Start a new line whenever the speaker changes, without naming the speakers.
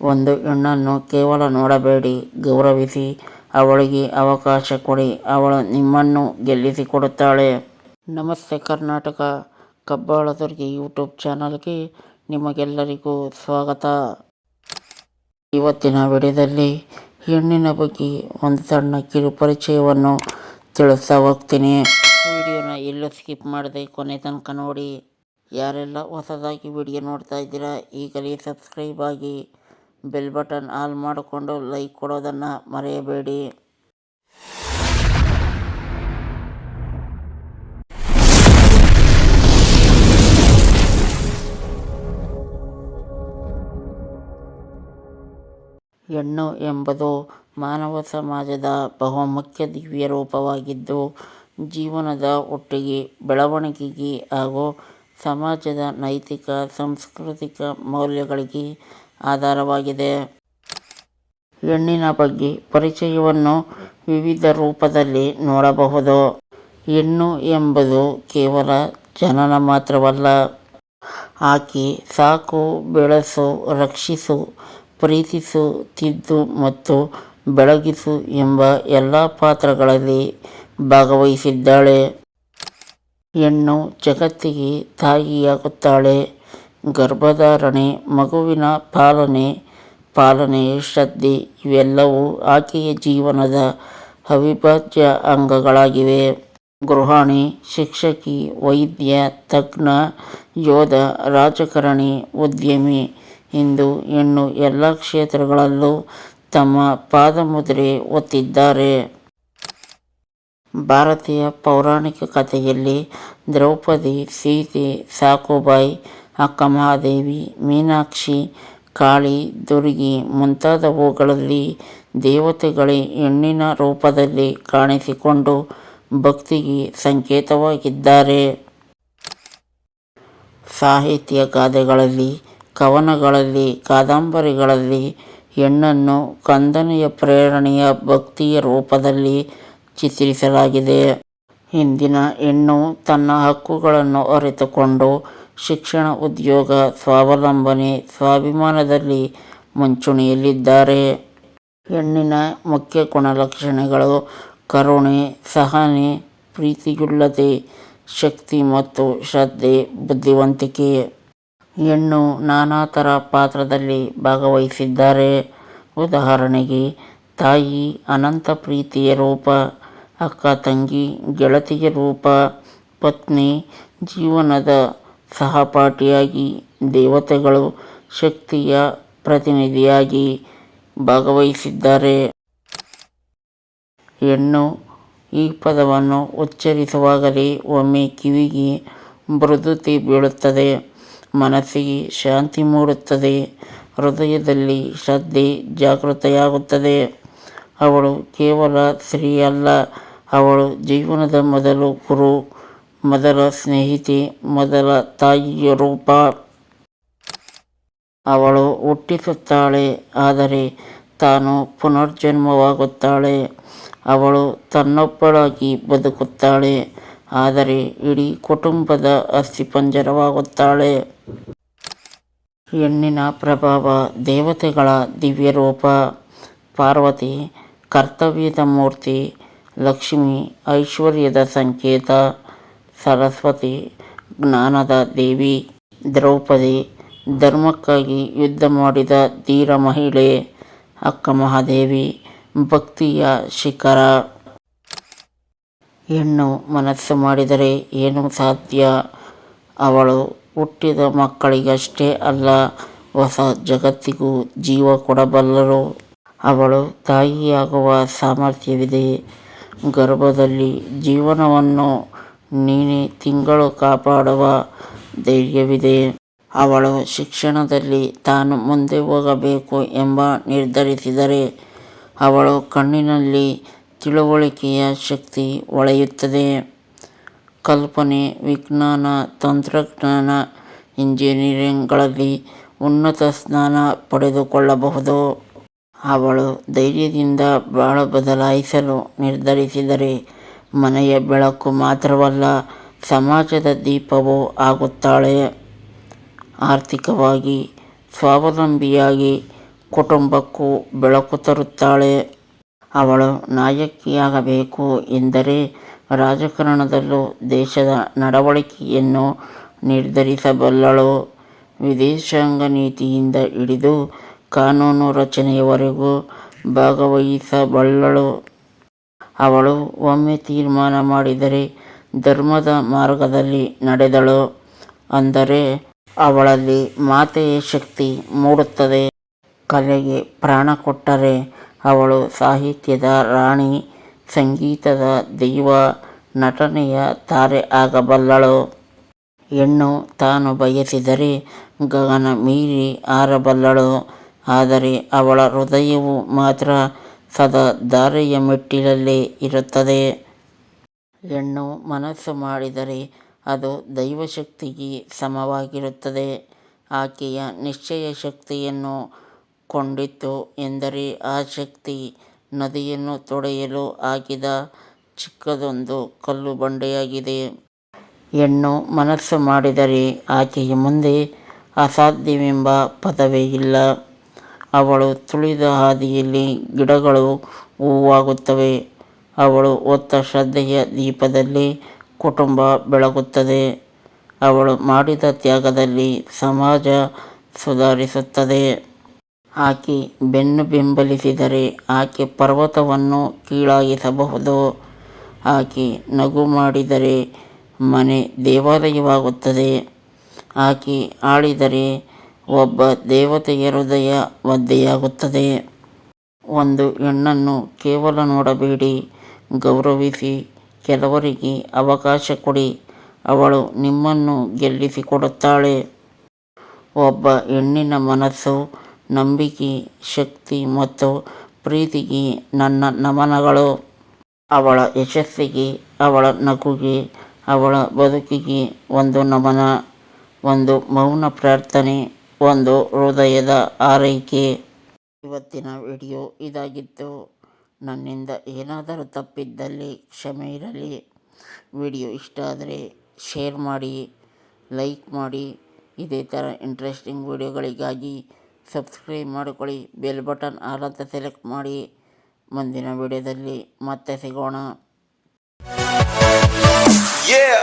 ಒಂದು ಹೆಣ್ಣನ್ನು ಕೇವಲ ನೋಡಬೇಡಿ, ಗೌರವಿಸಿ, ಅವಳಿಗೆ ಅವಕಾಶ ಕೊಡಿ, ಅವಳು ನಿಮ್ಮನ್ನು ಗೆಲ್ಲಿಸಿಕೊಡುತ್ತಾಳೆ. ನಮಸ್ತೆ ಕರ್ನಾಟಕ ಕಬ್ಬಾಳದುರ್ಗಿ ಯೂಟ್ಯೂಬ್ ಚಾನಲ್ಗೆ ನಿಮಗೆಲ್ಲರಿಗೂ ಸ್ವಾಗತ. ಇವತ್ತಿನ ವಿಡಿಯೋದಲ್ಲಿ ಹೆಣ್ಣಿನ ಬಗ್ಗೆ ಒಂದು ಸಣ್ಣ ಕಿರು ಪರಿಚಯವನ್ನು ತಿಳಿಸ್ತಾ ಹೋಗ್ತೀನಿ. ವಿಡಿಯೋನ ಎಲ್ಲೂ ಸ್ಕಿಪ್ ಮಾಡದೆ ಕೊನೆ ತನಕ ನೋಡಿ. ಯಾರೆಲ್ಲ ಹೊಸದಾಗಿ ವಿಡಿಯೋ ನೋಡ್ತಾ ಇದ್ದೀರಾ, ಈಗಲೇ ಸಬ್ಸ್ಕ್ರೈಬ್ ಆಗಿ. ಬೆಲ್ ಬಟನ್ ಆಲ್ ಮಾಡಿಕೊಂಡು ಲೈಕ್ ಕೊಡೋದನ್ನು ಮರೆಯಬೇಡಿ ಹೆಣ್ಣು ಎಂಬುದು ಮಾನವ ಸಮಾಜದ ಬಹುಮುಖ್ಯ ದಿವ್ಯ ರೂಪವಾಗಿದ್ದು, ಜೀವನದ ಒಟ್ಟಿಗೆ ಬೆಳವಣಿಗೆಗೆ ಹಾಗೂ ಸಮಾಜದ ನೈತಿಕ, ಸಾಂಸ್ಕೃತಿಕ ಮೌಲ್ಯಗಳಿಗೆ ಆಧಾರವಾಗಿದೆ. ಹೆಣ್ಣಿನ ಬಗ್ಗೆ ಪರಿಚಯವನ್ನು ವಿವಿಧ ರೂಪದಲ್ಲಿ ನೋಡಬಹುದು. ಹೆಣ್ಣು ಎಂಬುದು ಕೇವಲ ಜನನ ಮಾತ್ರವಲ್ಲ. ಆಕೆ ಸಾಕು, ಬೆಳೆಸು, ರಕ್ಷಿಸು, ಪ್ರೀತಿಸು, ತಿದ್ದು ಮತ್ತು ಬೆಳಗಿಸು ಎಂಬ ಎಲ್ಲ ಪಾತ್ರಗಳಲ್ಲಿ ಭಾಗವಹಿಸಿದ್ದಾಳೆ. ಹೆಣ್ಣು ಜಗತ್ತಿಗೆ ತಾಯಿಯಾಗುತ್ತಾಳೆ. ಗರ್ಭಧಾರಣೆ, ಮಗುವಿನ ಪಾಲನೆ ಪಾಲನೆ, ಶ್ರದ್ಧೆ ಇವೆಲ್ಲವೂ ಆಕೆಯ ಜೀವನದ ಅವಿಭಾಜ್ಯ ಅಂಗಗಳಾಗಿವೆ. ಗೃಹಿಣಿ, ಶಿಕ್ಷಕಿ, ವೈದ್ಯ, ತಜ್ಞ, ಯೋಧ, ರಾಜಕಾರಣಿ, ಉದ್ಯಮಿ ಇಂದು ಹೆಣ್ಣು ಎಲ್ಲ ಕ್ಷೇತ್ರಗಳಲ್ಲೂ ತಮ್ಮ ಪಾದಮುದ್ರೆ ಒತ್ತಿದ್ದಾರೆ. ಭಾರತೀಯ ಪೌರಾಣಿಕ ಕಥೆಯಲ್ಲಿ ದ್ರೌಪದಿ, ಸೀತೆ, ಸಾಕುಬಾಯಿ, ಅಕ್ಕಮಹಾದೇವಿ, ಮೀನಾಕ್ಷಿ, ಕಾಳಿ, ದುರ್ಗಿ ಮುಂತಾದವುಗಳಲ್ಲಿ ದೇವತೆಗಳೇ ಹೆಣ್ಣಿನ ರೂಪದಲ್ಲಿ ಕಾಣಿಸಿಕೊಂಡು ಭಕ್ತಿಗೆ ಸಂಕೇತವಾಗಿದ್ದಾರೆ. ಸಾಹಿತ್ಯ ಗಾದೆಗಳಲ್ಲಿ, ಕವನಗಳಲ್ಲಿ, ಕಾದಂಬರಿಗಳಲ್ಲಿ ಹೆಣ್ಣನ್ನು ಕಂದನೆಯ ಪ್ರೇರಣೆಯ ಭಕ್ತಿಯ ರೂಪದಲ್ಲಿ ಚಿತ್ರಿಸಲಾಗಿದೆ. ಹಿಂದಿನ ಹೆಣ್ಣು ತನ್ನ ಹಕ್ಕುಗಳನ್ನು ಅರಿತುಕೊಂಡು ಶಿಕ್ಷಣ ಉದ್ಯೋಗ, ಸ್ವಾವಲಂಬನೆ, ಸ್ವಾಭಿಮಾನದಲ್ಲಿ ಮುಂಚೂಣಿಯಲ್ಲಿದ್ದಾರೆ. ಹೆಣ್ಣಿನ ಮುಖ್ಯ ಗುಣಲಕ್ಷಣಗಳು ಕರುಣೆ, ಸಹನೆ, ಪ್ರೀತಿಯುಳ್ಳತೆ, ಶಕ್ತಿ ಮತ್ತು ಶ್ರದ್ಧೆ, ಬುದ್ಧಿವಂತಿಕೆ. ಹೆಣ್ಣು ನಾನಾ ಥರ ಪಾತ್ರದಲ್ಲಿ ಭಾಗವಹಿಸಿದ್ದಾರೆ. ಉದಾಹರಣೆಗೆ, ತಾಯಿ ಅನಂತ ಪ್ರೀತಿಯ ರೂಪ ಅಕ್ಕ, ತಂಗಿ ಗೆಳತಿಯ ರೂಪ, ಪತ್ನಿ, ಜೀವನದ ಸಹಪಾಠಿಯಾಗಿ, ದೇವತೆಗಳು, ಶಕ್ತಿಯ ಪ್ರತಿನಿಧಿಯಾಗಿ ಭಾಗವಹಿಸಿದ್ದಾರೆ. ಹೆಣ್ಣು, ಈ ಪದವನ್ನು ಉಚ್ಚರಿಸುವಾಗಲೇ ಒಮ್ಮೆ ಕಿವಿಗೆ ಮೃದುತಿ ಬೀಳುತ್ತದೆ. ಮನಸ್ಸಿಗೆ ಶಾಂತಿ ಮೂಡುತ್ತದೆ. ಹೃದಯದಲ್ಲಿ ಶ್ರದ್ಧೆ ಜಾಗೃತೆಯಾಗುತ್ತದೆ. ಅವಳು ಕೇವಲ ಸ್ತ್ರೀಯಲ್ಲ. ಅವಳು ಜೀವನದ ಮೊದಲು ಗುರು, ಮೊದಲ ಸ್ನೇಹಿತೆ, ಮೊದಲ ತಾಯಿಯ ರೂಪ. ಅವಳು ಹುಟ್ಟಿಸುತ್ತಾಳೆ, ಆದರೆ ತಾನು ಪುನರ್ಜನ್ಮವಾಗುತ್ತಾಳೆ. ಅವಳು ತನ್ನೊಬ್ಬಳಾಗಿ ಬದುಕುತ್ತಾಳೆ, ಆದರೆ ಇಡೀ ಕುಟುಂಬದ ಅಸ್ಥಿಪಂಜರವಾಗುತ್ತಾಳೆ ಹೆಣ್ಣಿನ ಪ್ರಭಾವ ದೇವತೆಗಳ ದಿವ್ಯರೂಪ. ಪಾರ್ವತಿ ಕರ್ತವ್ಯದ ಮೂರ್ತಿ ಲಕ್ಷ್ಮಿ ಐಶ್ವರ್ಯದ ಸಂಕೇತ. ಸರಸ್ವತಿ ಜ್ಞಾನದ ದೇವಿ. ದ್ರೌಪದಿ ಧರ್ಮಕ್ಕಾಗಿ ಯುದ್ಧ ಮಾಡಿದ ಧೀರ ಮಹಿಳೆ. ಅಕ್ಕ ಮಹಾದೇವಿ ಭಕ್ತಿಯ ಶಿಖರ. ಹೆಣ್ಣು ಮನಸ್ಸು ಮಾಡಿದರೆ ಏನು ಸಾಧ್ಯ. ಅವಳು ಹುಟ್ಟಿದ ಮಕ್ಕಳಿಗಷ್ಟೇ ಅಲ್ಲ, ಹೊಸ ಜಗತ್ತಿಗೂ ಜೀವ ಕೊಡಬಲ್ಲರು. ಅವಳು ತಾಯಿಯಾಗುವ ಸಾಮರ್ಥ್ಯವಿದೆ. ಗರ್ಭದಲ್ಲಿ ಜೀವನವನ್ನು ನೀನೆ ತಿಂಗಳು ಕಾಪಾಡುವ ಧೈರ್ಯವಿದೆ. ಅವಳು ಶಿಕ್ಷಣದಲ್ಲಿ ತಾನು ಮುಂದೆ ಹೋಗಬೇಕು ಎಂಬ ನಿರ್ಧರಿಸಿದರೆ ಅವಳು ಕಣ್ಣಿನಲ್ಲಿ ತಿಳುವಳಿಕೆಯ ಶಕ್ತಿ ಒಳೆಯುತ್ತದೆ. ಕಲ್ಪನೆ, ವಿಜ್ಞಾನ, ತಂತ್ರಜ್ಞಾನ, ಇಂಜಿನಿಯರಿಂಗ್ಗಳಲ್ಲಿ ಉನ್ನತ ಸ್ಥಾನ ಪಡೆದುಕೊಳ್ಳಬಹುದು. ಅವಳು ಧೈರ್ಯದಿಂದ ಬಾಳು ಬದಲಾಯಿಸಲು ನಿರ್ಧರಿಸಿದರೆ ಮನೆಯ ಬೆಳಕು ಮಾತ್ರವಲ್ಲ ಸಮಾಜದ ದೀಪವೂ ಆಗುತ್ತಾಳೆ. ಆರ್ಥಿಕವಾಗಿ ಸ್ವಾವಲಂಬಿಯಾಗಿ ಕುಟುಂಬಕ್ಕೂ ಬೆಳಕು ತರುತ್ತಾಳೆ. ಅವಳು ನಾಯಕಿಯಾಗಬೇಕು ಎಂದರೆ ರಾಜಕಾರಣದಲ್ಲೂ ದೇಶದ ನಡವಳಿಕೆಯನ್ನು ನಿರ್ಧರಿಸಬಲ್ಲಳು. ವಿದೇಶಾಂಗ ನೀತಿಯಿಂದ ಹಿಡಿದು ಕಾನೂನು ರಚನೆಯವರೆಗೂ ಭಾಗವಹಿಸಬಲ್ಲಳು ಅವಳು ಒಮ್ಮೆ ತೀರ್ಮಾನ ಮಾಡಿದರೆ ಧರ್ಮದ ಮಾರ್ಗದಲ್ಲಿ ನಡೆದಳು. ಅಂದರೆ ಅವಳಲ್ಲಿ ಮಾತೆಯ ಶಕ್ತಿ ಮೂಡುತ್ತದೆ. ಕಲೆಗೆ ಪ್ರಾಣ ಕೊಟ್ಟರೆ ಅವಳು ಸಾಹಿತ್ಯದ ರಾಣಿ, ಸಂಗೀತದ ದೈವ, ನಟನೆಯ ತಾರೆ ಆಗಬಲ್ಲಳು. ಹೆಣ್ಣು ತಾನು ಬಯಸಿದರೆ ಗಗನ ಮೀರಿ ಹಾರಬಲ್ಲಳು ಆದರೆ ಅವಳ ಹೃದಯವು ಮಾತ್ರ ಸದಾ ಧಾರೆಯ ಮೆಟ್ಟಿಲಲ್ಲೇ ಇರುತ್ತದೆ. ಹೆಣ್ಣು ಮನಸ್ಸು ಮಾಡಿದರೆ ಅದು ದೈವಶಕ್ತಿಗೆ ಸಮವಾಗಿರುತ್ತದೆ. ಆಕೆಯ ನಿಶ್ಚಯ ಶಕ್ತಿಯನ್ನು ಕೊಂಡಿತ್ತು ಎಂದರೆ ಆ ಶಕ್ತಿ ನದಿಯನ್ನು ತೊಡೆಯಲು ಆಗಿದ ಚಿಕ್ಕದೊಂದು ಕಲ್ಲು ಬಂಡೆಯಾಗಿದೆ. ಹೆಣ್ಣು ಮನಸ್ಸು ಮಾಡಿದರೆ ಆಕೆಯ ಮುಂದೆ ಅಸಾಧ್ಯವೆಂಬ ಪದವೇ ಇಲ್ಲ. ಅವಳು ತುಳಿದ ಹಾದಿಯಲ್ಲಿ ಗಿಡಗಳು ಹೂವಾಗುತ್ತವೆ. ಅವಳು ಹೊತ್ತ ಶ್ರದ್ಧೆಯ ದೀಪದಲ್ಲಿ ಕುಟುಂಬ ಬೆಳಗುತ್ತದೆ. ಅವಳು ಮಾಡಿದ ತ್ಯಾಗದಲ್ಲಿ ಸಮಾಜ ಸುಧಾರಿಸುತ್ತದೆ. ಆಕೆ ಬೆನ್ನು ಬೆಂಬಲಿಸಿದರೆ ಆಕೆ ಪರ್ವತವನ್ನು ಕೀಳಾಗಿಸಬಹುದು. ಆಕೆ ನಗು ಮಾಡಿದರೆ ಮನೆ ದೇವಾಲಯವಾಗುತ್ತದೆ. ಆಕೆ ಆಳಿದರೆ ಒಬ್ಬ ದೇವತೆಯ ಹೃದಯ ಒದ್ದೆಯಾಗುತ್ತದೆ. ಒಂದು ಹೆಣ್ಣನ್ನು ಕೇವಲ ನೋಡಬೇಡಿ, ಗೌರವಿಸಿ, ಕೆಲವರಿಗೆ ಅವಕಾಶ ಕೊಡಿ, ಅವಳು ನಿಮ್ಮನ್ನು ಗೆಲ್ಲಿಸಿಕೊಡುತ್ತಾಳೆ. ಒಬ್ಬ ಹೆಣ್ಣಿನ ಮನಸ್ಸು, ನಂಬಿಕೆ, ಶಕ್ತಿ ಮತ್ತು ಪ್ರೀತಿಗೆ ನನ್ನ ನಮನಗಳು. ಅವಳ ಯಶಸ್ಸಿಗೆ, ಅವಳ ನಗುಗೆ, ಅವಳ ಬದುಕಿಗೆ ಒಂದು ನಮನ, ಒಂದು ಮೌನ ಪ್ರಾರ್ಥನೆ. ಒಂದು ಹೃದಯದ ಆರೈಕೆ. ಇವತ್ತಿನ ವಿಡಿಯೋ ಇದಾಗಿತ್ತು. ನನ್ನಿಂದ ಏನಾದರೂ ತಪ್ಪಿದ್ದಲ್ಲಿ ಕ್ಷಮೆ ಇರಲಿ. ವಿಡಿಯೋ ಇಷ್ಟ ಆದರೆ ಶೇರ್ ಮಾಡಿ, ಲೈಕ್ ಮಾಡಿ. ಇದೇ ಥರ ಇಂಟ್ರೆಸ್ಟಿಂಗ್ ವಿಡಿಯೋಗಳಿಗಾಗಿ ಸಬ್ಸ್ಕ್ರೈಬ್ ಮಾಡಿಕೊಳ್ಳಿ, ಬೆಲ್ ಬಟನ್ ಆಲ್ ಅಂತ ಸೆಲೆಕ್ಟ್ ಮಾಡಿ. ಮುಂದಿನ ವಿಡಿಯೋದಲ್ಲಿ ಮತ್ತೆ ಸಿಗೋಣ.
Yeah.